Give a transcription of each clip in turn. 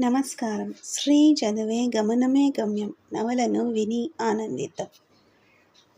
నమస్కారం. శ్రీ చదివే గమనమే గమ్యం. నవలను విని ఆనందిద్దాం.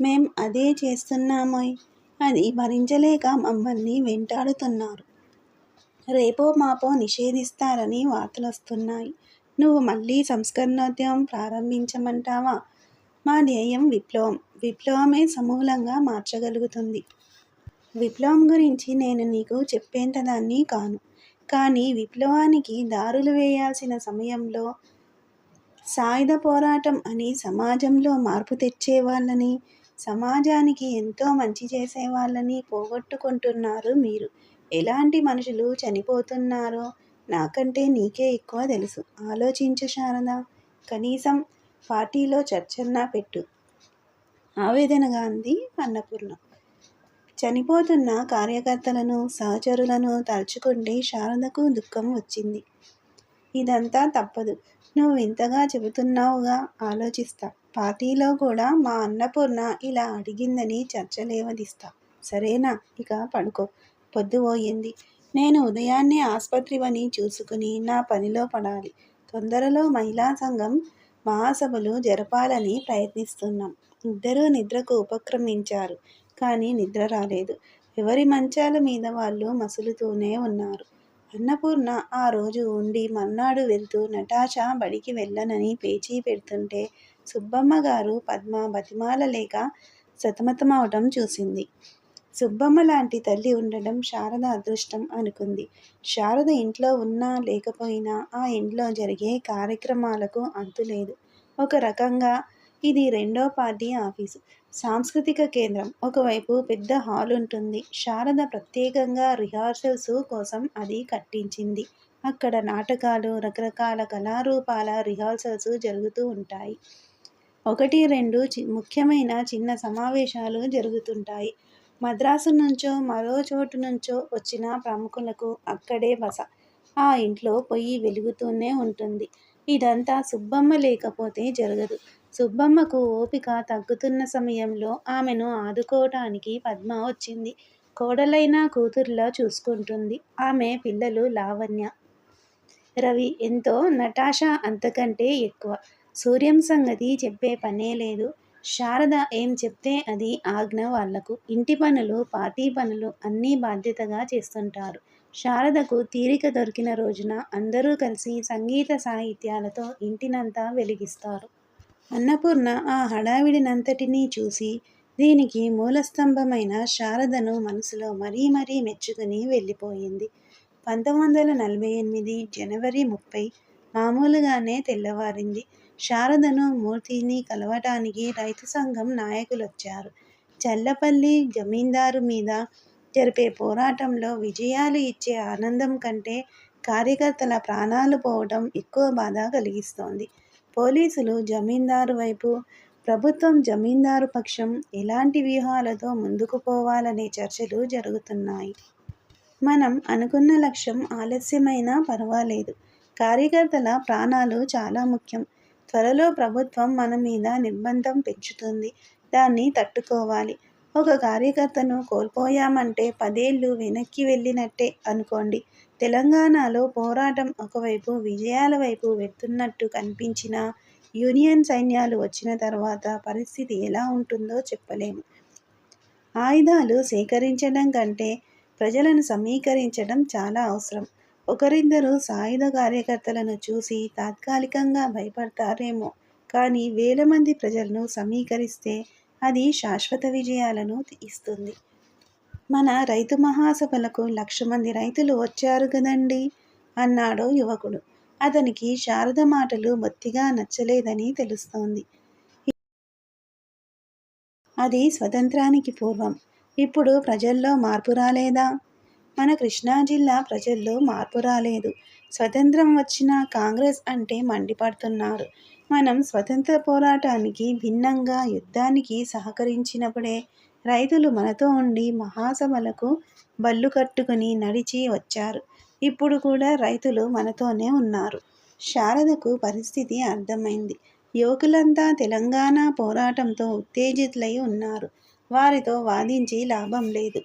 మేం అదే చేస్తున్నామోయ్. అది భరించలేక మమ్మల్ని వెంటాడుతున్నారు. రేపో మాపో నిషేధిస్తారని వార్తలొస్తున్నాయి. నువ్వు మళ్ళీ సంస్కరణోద్యమం ప్రారంభించమంటావా? మా ధ్యేయం విప్లవం. విప్లవమే సమూలంగా మార్చగలుగుతుంది. విప్లవం గురించి నేను నీకు చెప్పేంతదాన్ని కాను. కానీ విప్లవానికి దారులు వేయాల్సిన సమయంలో సాయుధ పోరాటం అని సమాజంలో మార్పు తెచ్చేవాళ్ళని సమాజానికి ఎంతో మంచి చేసేవాళ్ళని పోగొట్టుకుంటున్నారు మీరు. ఎలాంటి మనుషులు చనిపోతున్నారో నాకంటే నీకే ఎక్కువ తెలుసు. ఆలోచించు శారద. కనీసం పార్టీలో చర్చన్నా పెట్టు. ఆవేదనగా అంది అన్నపూర్ణ చనిపోతున్న కార్యకర్తలను సహచరులను తలుచుకుంటే శారదకు దుఃఖం వచ్చింది. ఇదంతా తప్పదు. నువ్వు ఇంతగా చెబుతున్నావుగా ఆలోచిస్తా. పార్టీలో కూడా మా అన్నపూర్ణ ఇలా అడిగిందని చర్చలేవదిస్తా సరేనా? ఇక పడుకో. పొద్దు పోయింది. నేను ఉదయాన్నే ఆసుపత్రి పని చూసుకుని నా పనిలో పడాలి. తొందరలో మహిళా సంఘం మహాసభలు జరపాలని ప్రయత్నిస్తున్నాం. ఇద్దరూ నిద్రకు ఉపక్రమించారు. కానీ నిద్ర రాలేదు. ఎవరి మంచాల మీద వాళ్ళు మసులుతూనే ఉన్నారు. అన్నపూర్ణ ఆ రోజు ఉండి మర్నాడు వెళ్తూ నటాషా బడికి వెళ్ళనని పేచీ పెడుతుంటే సుబ్బమ్మ గారు పద్మ బతిమాల లేక సతమతమవటం చూసింది. సుబ్బమ్మ లాంటి తల్లి ఉండడం శారద అదృష్టం అనుకుంది. శారద ఇంట్లో ఉన్నా లేకపోయినా ఆ ఇంట్లో జరిగే కార్యక్రమాలకు అంతులేదు. ఒక రకంగా ఇది రెండో పార్టీ ఆఫీసు. సాంస్కృతిక కేంద్రం. ఒకవైపు పెద్ద హాల్ ఉంటుంది. శారద ప్రత్యేకంగా రిహార్సల్స్ కోసం అది కట్టించింది. అక్కడ నాటకాలు రకరకాల కళారూపాల రిహార్సల్స్ జరుగుతూ ఉంటాయి. ఒకటి రెండు చి ముఖ్యమైన చిన్న సమావేశాలు జరుగుతుంటాయి. మద్రాసు నుంచో మరో చోటు నుంచో వచ్చిన ప్రముఖులకు అక్కడే బస ఆ ఇంట్లో పొయ్యి వెలుగుతూనే ఉంటుంది. ఇదంతా సుబ్బమ్మ లేకపోతే జరగదు. సుబ్బమ్మకు ఓపిక తగ్గుతున్న సమయంలో ఆమెను ఆదుకోవటానికి పద్మ వచ్చింది. కోడలైన కూతురులా చూసుకుంటుంది. ఆమె పిల్లలు లావణ్య రవి ఎంతో నటాష అంతకంటే ఎక్కువ. సూర్యం సంగతి చెప్పే పనే లేదు. శారద ఏం చెప్తే అది ఆజ్ఞ వాళ్ళకు. ఇంటి పనులు పార్టీ పనులు అన్నీ బాధ్యతగా చేస్తుంటారు. శారదకు తీరిక దొరికిన రోజున అందరూ కలిసి సంగీత సాహిత్యాలతో ఇంటినంతా వెలిగిస్తారు. అన్నపూర్ణ ఆ హడావిడినంతటినీ చూసి దీనికి మూలస్తంభమైన శారదను మనసులో మరీ మరీ మెచ్చుకుని వెళ్ళిపోయింది. పంతొమ్మిది వందల నలభై ఎనిమిది జనవరి ముప్పై మామూలుగానే తెల్లవారింది. శారదను మూర్తిని కలవటానికి రైతు సంఘం నాయకులొచ్చారు. చల్లపల్లి జమీందారు మీద జరిపే పోరాటంలో విజయాలు ఇచ్చే ఆనందం కంటే కార్యకర్తల ప్రాణాలు పోవడం ఎక్కువ బాధ కలిగిస్తోంది. పోలీసులు జమీందారు వైపు ప్రభుత్వం జమీందారు పక్షం ఎలాంటి వ్యూహాలతో ముందుకు పోవాలనే చర్చలు జరుగుతున్నాయి. మనం అనుకున్న లక్ష్యం ఆలస్యమైనా పర్వాలేదు. కార్యకర్తల ప్రాణాలు చాలా ముఖ్యం. త్వరలో ప్రభుత్వం మన మీద నిర్బంధం పెంచుతుంది. దాన్ని తట్టుకోవాలి. ఒక కార్యకర్తను కోల్పోయామంటే పదేళ్ళు వెనక్కి వెళ్ళినట్టే అనుకోండి. తెలంగాణలో పోరాటం ఒకవైపు విజయాల వైపు వెళ్తున్నట్టు కనిపించినా యూనియన్ సైన్యాలు వచ్చిన తర్వాత పరిస్థితి ఎలా ఉంటుందో చెప్పలేము. ఆయుధాలు సేకరించడం కంటే ప్రజలను సమీకరించడం చాలా అవసరం. ఒకరిద్దరు సాయుధ కార్యకర్తలను చూసి తాత్కాలికంగా భయపడతారేమో కానీ వేల మంది ప్రజలను సమీకరిస్తే అది శాశ్వత విజయాలను ఇస్తుంది. మన రైతు మహాసభలకు లక్ష మంది రైతులు వచ్చారు కదండి? అన్నాడు యువకుడు. అతనికి శారద మాటలు బొత్తిగా నచ్చలేదని తెలుస్తోంది. అది స్వతంత్రానికి పూర్వం. ఇప్పుడు ప్రజల్లో మార్పు రాలేదా? మన కృష్ణా జిల్లా ప్రజల్లో మార్పు రాలేదు. స్వతంత్రం వచ్చిన కాంగ్రెస్ అంటే మండిపడుతున్నారు. మనం స్వతంత్ర పోరాటానికి భిన్నంగా యుద్ధానికి సహకరించినప్పుడే రైతులు మనతో ఉండి మహాసభలకు బళ్ళు కట్టుకుని నడిచి వచ్చారు. ఇప్పుడు కూడా రైతులు మనతోనే ఉన్నారు. శారదకు పరిస్థితి అర్థమైంది. యువకులంతా తెలంగాణ పోరాటంతో ఉత్తేజితులై ఉన్నారు. వారితో వాదించి లాభం లేదు.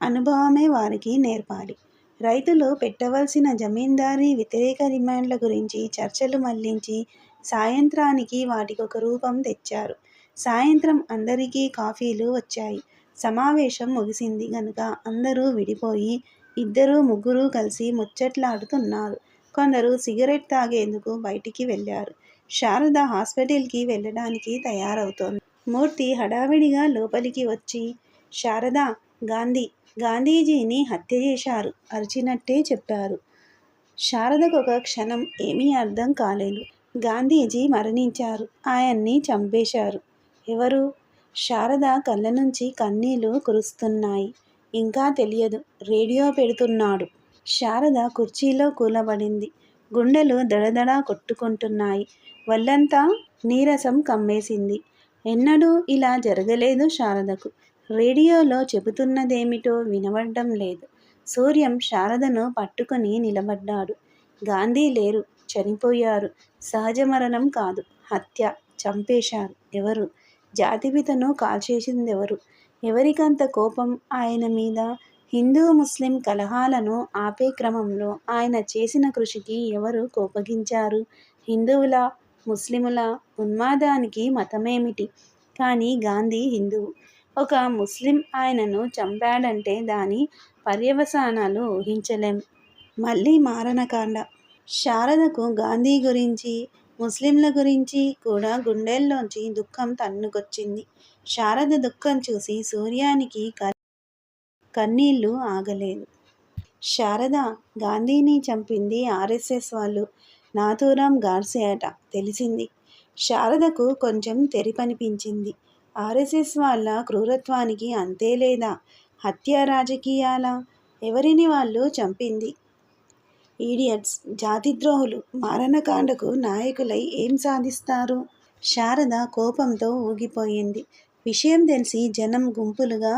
అనుభవమే వారికి నేర్పాలి. రైతులు పెట్టవలసిన జమీందారీ వ్యతిరేక డిమాండ్ల గురించి చర్చలు మళ్ళించి సాయంత్రానికి వాటికొక రూపం తెచ్చారు. సాయంత్రం అందరికీ కాఫీలు వచ్చాయి. సమావేశం ముగిసింది గనుక అందరూ విడిపోయి ఇద్దరు ముగ్గురు కలిసి ముచ్చట్లాడుతున్నారు. కొందరు సిగరెట్ తాగేందుకు బయటికి వెళ్ళారు. శారద హాస్పిటల్కి వెళ్ళడానికి తయారవుతోంది. మూర్తి హడావిడిగా లోపలికి వచ్చి శారదా! గాంధీ గాంధీజీని హత్యచేశారు అరిచినట్టే చెప్పారు. శారదకొక క్షణం ఏమీ అర్థం కాలేదు. గాంధీజీ మరణించారు. ఆయన్ని చంపేశారు. ఎవరు? శారద కళ్ళ నుంచి కన్నీళ్ళు కురుస్తున్నాయి. ఇంకా తెలియదు. రేడియో పెడుతున్నాడు. శారద కుర్చీలో కూలబడింది. గుండెలు దడదడా కొట్టుకుంటున్నాయి. వల్లంతా నీరసం కమ్మేసింది. ఎన్నడూ ఇలా జరగలేదు శారదకు. రేడియోలో చెబుతున్నదేమిటో వినబడ్డం లేదు. సూర్యం శారదను పట్టుకుని నిలబడ్డాడు. గాంధీ లేరు. చనిపోయారు. సహజ మరణం కాదు. హత్య. చంపేశారు. ఎవరు? జాతిపితను కాల్చేసిందెవరు? ఎవరికంత కోపం ఆయన మీద? హిందూ ముస్లిం కలహాలను ఆపే క్రమంలో ఆయన చేసిన కృషికి ఎవరు కోపగించారు? హిందువుల ముస్లిముల ఉన్మాదానికి మతమేమిటి? కానీ గాంధీ హిందువు. ఒక ముస్లిం ఆయనను చంపాడంటే దాని పర్యవసానాలు ఊహించలేం. మళ్ళీ మారణకాండ. శారదకు గాంధీ గురించి ముస్లింల గురించి కూడా గుండెల్లోంచి దుఃఖం తన్నుకొచ్చింది. శారద దుఃఖం చూసి సూర్యానికి కన్నీళ్ళు ఆగలేదు. శారద గాంధీని చంపింది ఆర్ఎస్ఎస్ వాళ్ళు. నాథూరాం గాడ్సే అట తెలిసింది. శారదకు కొంచెం తెరిపనిపించింది. ఆర్ఎస్ఎస్ వాళ్ళ క్రూరత్వానికి అంతే లేదా? హత్య రాజకీయాల ఎవరిని వాళ్ళు చంపింది? ఈడియట్స్! జాతిద్రోహులు! మారణకాండకు నాయకులై ఏం సాధిస్తారు? శారద కోపంతో ఊగిపోయింది. విషయం తెలిసి జనం గుంపులుగా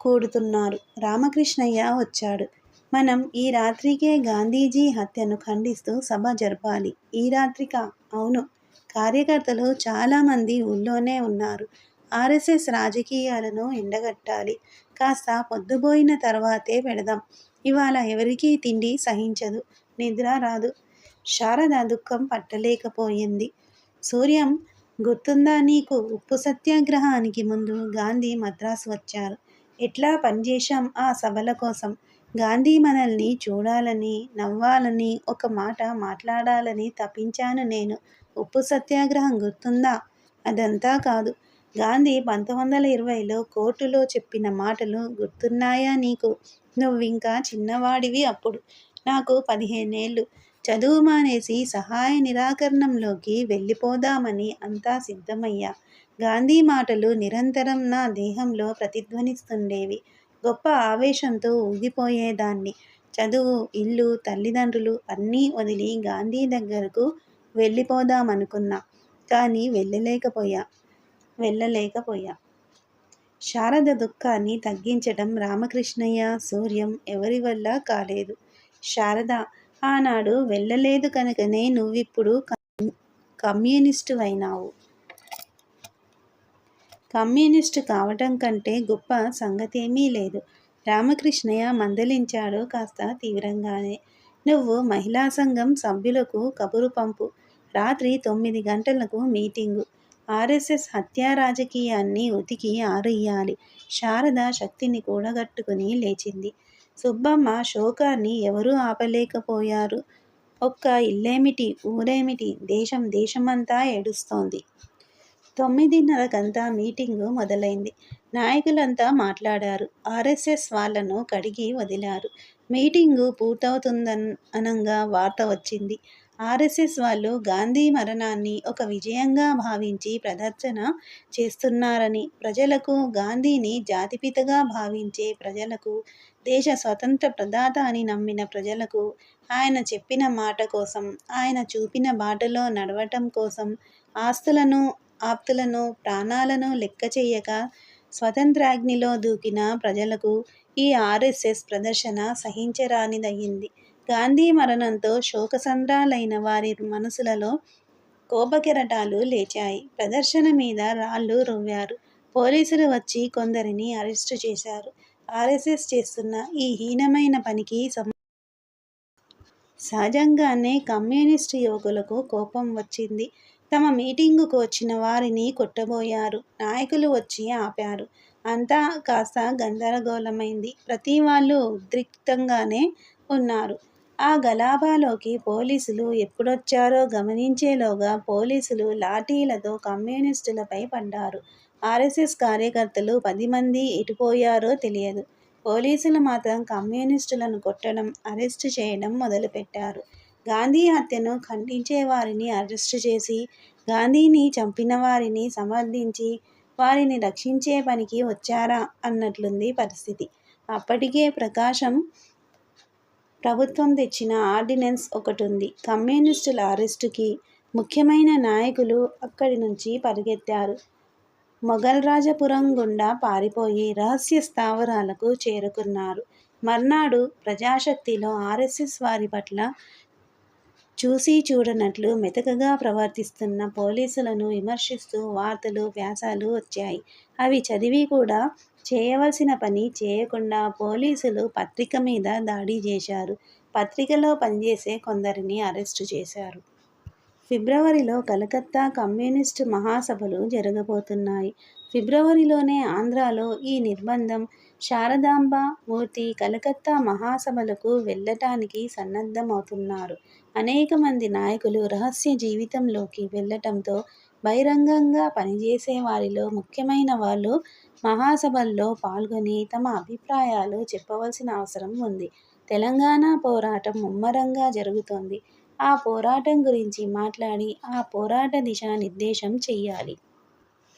కూడుతున్నారు. రామకృష్ణయ్య వచ్చాడు. మనం ఈ రాత్రికే గాంధీజీ హత్యను ఖండిస్తూ సభ జరపాలి. ఈ రాత్రిక అవును. కార్యకర్తలు చాలామంది ఊళ్ళోనే ఉన్నారు. ఆర్ఎస్ఎస్ రాజకీయాలను ఎండగట్టాలి. కాస్త పొద్దుపోయిన తర్వాతే పెడదాం. ఇవాళ ఎవరికీ తిండి సహించదు. నిద్ర రాదు. శారద దుఃఖం పట్టలేకపోయింది. సూర్యం! గుర్తుందా నీకు? ఉప్పు సత్యాగ్రహానికి ముందు గాంధీ మద్రాసు వచ్చారు. ఎట్లా పనిచేశాం ఆ సభల కోసం. గాంధీ మనల్ని చూడాలని, నవ్వాలని, ఒక మాట మాట్లాడాలని తపించాను నేను. ఉప్పు సత్యాగ్రహం గుర్తుందా? అదంతా కాదు. గాంధీ పంతొమ్మిది వందల ఇరవైలో కోర్టులో చెప్పిన మాటలు గుర్తున్నాయా నీకు? నువ్వింకా చిన్నవాడివి అప్పుడు. నాకు పదిహేనేళ్ళు. చదువు మానేసి సహాయ నిరాకరణంలోకి వెళ్ళిపోదామని అంతా సిద్ధమయ్యా. గాంధీ మాటలు నిరంతరం నా దేహంలో ప్రతిధ్వనిస్తుండేవి. గొప్ప ఆవేశంతో ఊగిపోయేదాన్ని. చదువు, ఇల్లు, తల్లిదండ్రులు అన్నీ వదిలి గాంధీ దగ్గరకు వెళ్ళిపోదామనుకున్నా. కానీ వెళ్ళలేకపోయా. వెళ్ళలేకపోయా. శారద దుఃఖాన్ని తగ్గించటం రామకృష్ణయ్య, సూర్యం ఎవరి వల్ల కాలేదు. శారద ఆనాడు వెళ్ళలేదు కనుకనే నువ్విప్పుడు కమ్యూనిస్టువైనావు. కమ్యూనిస్టు కావటం కంటే గొప్ప సంగతేమీ లేదు. రామకృష్ణయ్య మందలించాడు కాస్త తీవ్రంగానే. నువ్వు మహిళా సంఘం సభ్యులకు కబురు పంపు. రాత్రి తొమ్మిది గంటలకు మీటింగు. ఆర్ఎస్ఎస్ హత్యా రాజకీయాన్ని ఉతికి ఆరెయ్యాలి. శారద శక్తిని కూడగట్టుకుని లేచింది. సుబ్బమ్మ శోకాన్ని ఎవరూ ఆపలేకపోయారు. ఒక్క ఇల్లేమిటి, ఊరేమిటి, దేశం దేశమంతా ఏడుస్తోంది. తొమ్మిదిన్నరకంతా మీటింగు మొదలైంది. నాయకులంతా మాట్లాడారు. ఆర్ఎస్ఎస్ వాళ్ళను కడిగి వదిలారు. మీటింగు పూర్తవుతుందనంగా వార్త వచ్చింది. ఆర్ఎస్ఎస్ వాళ్ళు గాంధీ మరణాన్ని ఒక విజయంగా భావించి ప్రదర్శన చేస్తున్నారని, ప్రజలకు, గాంధీని జాతిపితగా భావించే ప్రజలకు, దేశ స్వతంత్ర ప్రదాత అని నమ్మిన ప్రజలకు, ఆయన చెప్పిన మాట కోసం, ఆయన చూపిన బాటలో నడవటం కోసం ఆస్తులను ఆప్తులను ప్రాణాలను లెక్క చేయక స్వతంత్రాగ్నిలో దూకిన ప్రజలకు ఈ ఆర్ఎస్ఎస్ ప్రదర్శన సహించరానిదయ్యింది. గాంధీ మరణంతో శోకసంద్రాలైన వారి మనసులలో కోపకెరటాలు లేచాయి. ప్రదర్శన మీద రాళ్ళు రువ్వారు. పోలీసులు వచ్చి కొందరిని అరెస్టు చేశారు. ఆర్ఎస్ఎస్ చేస్తున్న ఈ హీనమైన పనికి సహజంగానే కమ్యూనిస్టు యువకులకు కోపం వచ్చింది. తమ మీటింగుకు వచ్చిన వారిని కొట్టబోయారు. నాయకులు వచ్చి ఆపారు. అంతా కాస్త గందరగోళమైంది. ప్రతి వాళ్ళు ఉద్రిక్తంగానే ఉన్నారు. ఆ గలాభాలోకి పోలీసులు ఎప్పుడొచ్చారో గమనించేలోగా పోలీసులు లాఠీలతో కమ్యూనిస్టులపై పడ్డారు. ఆర్ఎస్ఎస్ కార్యకర్తలు పది మంది ఎటుపోయారో తెలియదు. పోలీసులు మాత్రం కమ్యూనిస్టులను కొట్టడం, అరెస్టు చేయడం మొదలుపెట్టారు. గాంధీ హత్యను ఖండించే వారిని అరెస్టు చేసి, గాంధీని చంపిన వారిని సమర్థించి, వారిని రక్షించే పనికి వచ్చారా అన్నట్లుంది పరిస్థితి. అప్పటికే ప్రకాశం ప్రభుత్వం తెచ్చిన ఆర్డినెన్స్ ఒకటి ఉంది కమ్యూనిస్టుల అరెస్టుకి ముఖ్యమైన నాయకులు అక్కడి నుంచి పరిగెత్తారు మొఘల్ రాజపురం గుండా పారిపోయి రహస్య స్థావరాలకు చేరుకున్నారు. మర్నాడు ప్రజాశక్తిలో ఆర్ఎస్ఎస్ వారి పట్ల చూసి చూడనట్లు మెతకగా ప్రవర్తిస్తున్న పోలీసులను విమర్శిస్తూ వార్తలు, వ్యాసాలు వచ్చాయి. అవి చదివి కూడా చేయవలసిన పని చేయకుండా పోలీసులు పత్రిక మీద దాడి చేశారు. పత్రికలో పనిచేసే కొందరిని అరెస్టు చేశారు. ఫిబ్రవరిలో కలకత్తా కమ్యూనిస్టు మహాసభలు జరగబోతున్నాయి. ఫిబ్రవరిలోనే ఆంధ్రాలో ఈ నిర్బంధం. శారదాంబ మూర్తి కలకత్తా మహాసభలకు వెళ్ళటానికి సన్నద్ధమవుతున్నారు. అనేక మంది నాయకులు రహస్య జీవితంలోకి వెళ్ళటంతో బహిరంగంగా పనిచేసే వారిలో ముఖ్యమైన వాళ్ళు మహాసభల్లో పాల్గొని తమ అభిప్రాయాలు చెప్పవలసిన అవసరం ఉంది. తెలంగాణ పోరాటం ముమ్మరంగా జరుగుతోంది. ఆ పోరాటం గురించి మాట్లాడి ఆ పోరాట దిశానిర్దేశం నిర్దేశం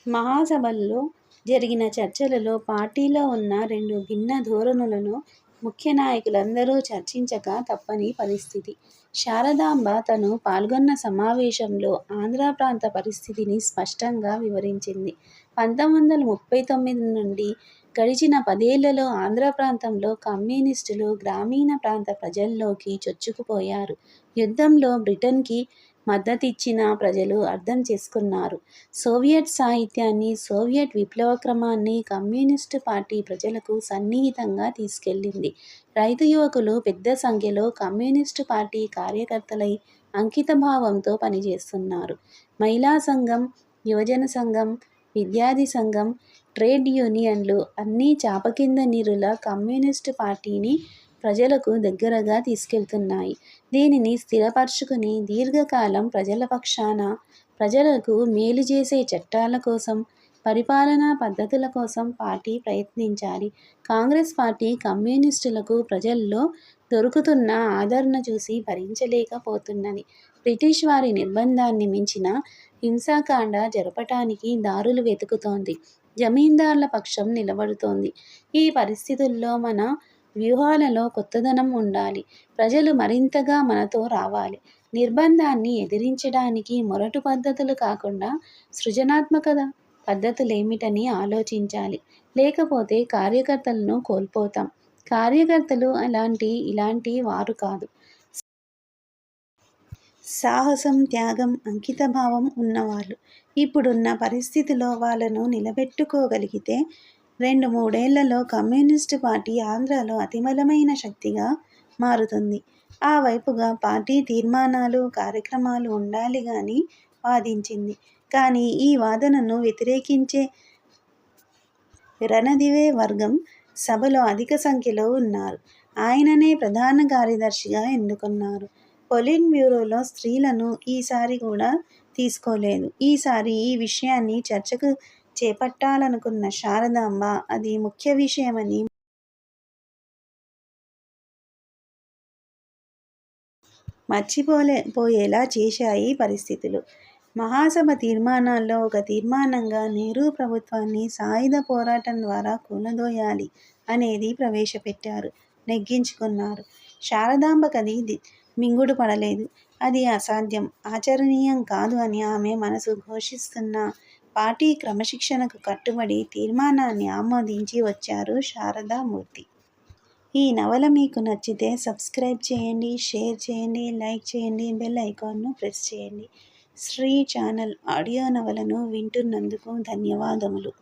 మహాసభల్లో జరిగిన చర్చలలో పార్టీలో ఉన్న రెండు భిన్న ధోరణులను ముఖ్య నాయకులందరూ చర్చించక తప్పని పరిస్థితి. శారదాంబ తను పాల్గొన్న సమావేశంలో ఆంధ్ర ప్రాంత పరిస్థితిని స్పష్టంగా వివరించింది. పంతొమ్మిది వందల ముప్పై తొమ్మిది నుండి గడిచిన పదేళ్ళలో ఆంధ్ర ప్రాంతంలో కమ్యూనిస్టులు గ్రామీణ ప్రాంత ప్రజల్లోకి చొచ్చుకుపోయారు. యుద్ధంలో బ్రిటన్కి మద్దతిచ్చిన ప్రజలు అర్థం చేసుకున్నారు. సోవియట్ సాహిత్యాన్ని, సోవియట్ విప్లవక్రమాన్ని కమ్యూనిస్టు పార్టీ ప్రజలకు సన్నిహితంగా తీసుకెళ్ళింది. రైతు యువకులు పెద్ద సంఖ్యలో కమ్యూనిస్టు పార్టీ కార్యకర్తలై అంకితభావంతో పనిచేస్తున్నారు. మహిళా సంఘం, యువజన సంఘం, విద్యార్థి సంఘం, ట్రేడ్ యూనియన్లు అన్నీ చాపకింద నిరుల కమ్యూనిస్టు పార్టీని ప్రజలకు దగ్గరగా తీసుకెళ్తున్నాయి. దీనిని స్థిరపరచుకుని దీర్ఘకాలం ప్రజల పక్షాన, ప్రజలకు మేలు చేసే చట్టాల కోసం, పరిపాలనా పద్ధతుల కోసం పార్టీ ప్రయత్నించాలి. కాంగ్రెస్ పార్టీ కమ్యూనిస్టులకు ప్రజల్లో దొరుకుతున్న ఆదరణ చూసి భరించలేకపోతున్నది. బ్రిటిష్ వారి నిర్బంధాన్ని మించిన హింసాకాండ జరపటానికి దారులు వెతుకుతోంది. జమీందార్ల పక్షం నిలబడుతోంది. ఈ పరిస్థితుల్లో మన వ్యూహాలలో కొత్తదనం ఉండాలి. ప్రజలు మరింతగా మనతో రావాలి. నిర్బంధాన్ని ఎదిరించడానికి మొరటు పద్ధతులు కాకుండా సృజనాత్మక పద్ధతులేమిటని ఆలోచించాలి. లేకపోతే కార్యకర్తలను కోల్పోతాం. కార్యకర్తలు అలాంటి ఇలాంటి వారు కాదు. సాహసం, త్యాగం, అంకితభావం ఉన్నవాళ్ళు. ఇప్పుడున్న పరిస్థితిలో వాళ్ళను నిలబెట్టుకోగలిగితే రెండు మూడేళ్ళలో కమ్యూనిస్టు పార్టీ ఆంధ్రాలో అతిబలమైన శక్తిగా మారుతుంది. ఆ వైపుగా పార్టీ తీర్మానాలు, కార్యక్రమాలు ఉండాలి కానీ వాదించింది. కానీ ఈ వాదనను వ్యతిరేకించే రణదివే వర్గం సభలో అధిక సంఖ్యలో ఉన్నారు. ఆయననే ప్రధాన కార్యదర్శిగా ఎన్నుకున్నారు. పొలిట్ బ్యూరోలో స్త్రీలను ఈసారి కూడా తీసుకోలేదు. ఈసారి ఈ విషయాన్ని చర్చకు చేపట్టాలనుకున్న శారదాంబ అది ముఖ్య విషయమని మర్చిపోలే పోయేలా చేశాయి పరిస్థితులు. మహాసభ తీర్మానాల్లో ఒక తీర్మానంగా నెహ్రూ ప్రభుత్వాన్ని సాయుధ పోరాటం ద్వారా కూలదోయాలి అనేది ప్రవేశపెట్టారు. నెగ్గించుకున్నారు. శారదాంబకది మింగుడు పడలేదు. అది అసాధ్యం, ఆచరణీయం కాదు అని ఆమె మనసు ఘోషిస్తున్నా పార్టీ క్రమశిక్షణకు కట్టుబడి తీర్మానాన్ని ఆమోదించి వచ్చారు శారదామూర్తి. ఈ నవల మీకు నచ్చితే సబ్స్క్రైబ్ చేయండి, షేర్ చేయండి, లైక్ చేయండి, బెల్ ఐకాన్ను ప్రెస్ చేయండి. శ్రీ ఛానల్ ఆడియో నవలను వింటున్నందుకు ధన్యవాదములు.